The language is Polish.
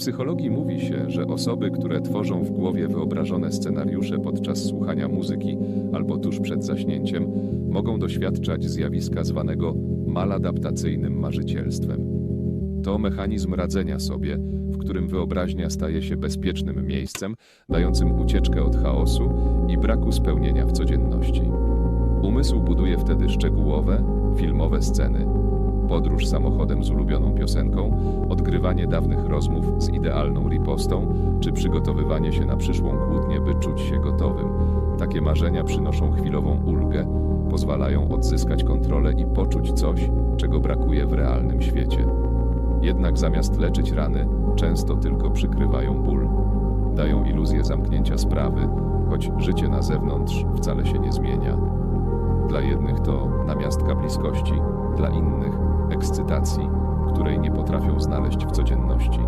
psychologii mówi się, że osoby, które tworzą w głowie wyobrażone scenariusze podczas słuchania muzyki albo tuż przed zaśnięciem, mogą doświadczać zjawiska zwanego maladaptacyjnym marzycielstwem. To mechanizm radzenia sobie, w którym wyobraźnia staje się bezpiecznym miejscem, dającym ucieczkę od chaosu i braku spełnienia w codzienności. Umysł buduje wtedy szczegółowe, filmowe sceny. Podróż samochodem z ulubioną piosenką, odgrywanie dawnych rozmów z idealną ripostą, czy przygotowywanie się na przyszłą kłótnię, by czuć się gotowym. Takie marzenia przynoszą chwilową ulgę, pozwalają odzyskać kontrolę i poczuć coś, czego brakuje w realnym świecie. Jednak zamiast leczyć rany, często tylko przykrywają ból. Dają iluzję zamknięcia sprawy, choć życie na zewnątrz wcale się nie zmienia. Dla jednych to namiastka bliskości, dla innych ekscytacji, której nie potrafią znaleźć w codzienności.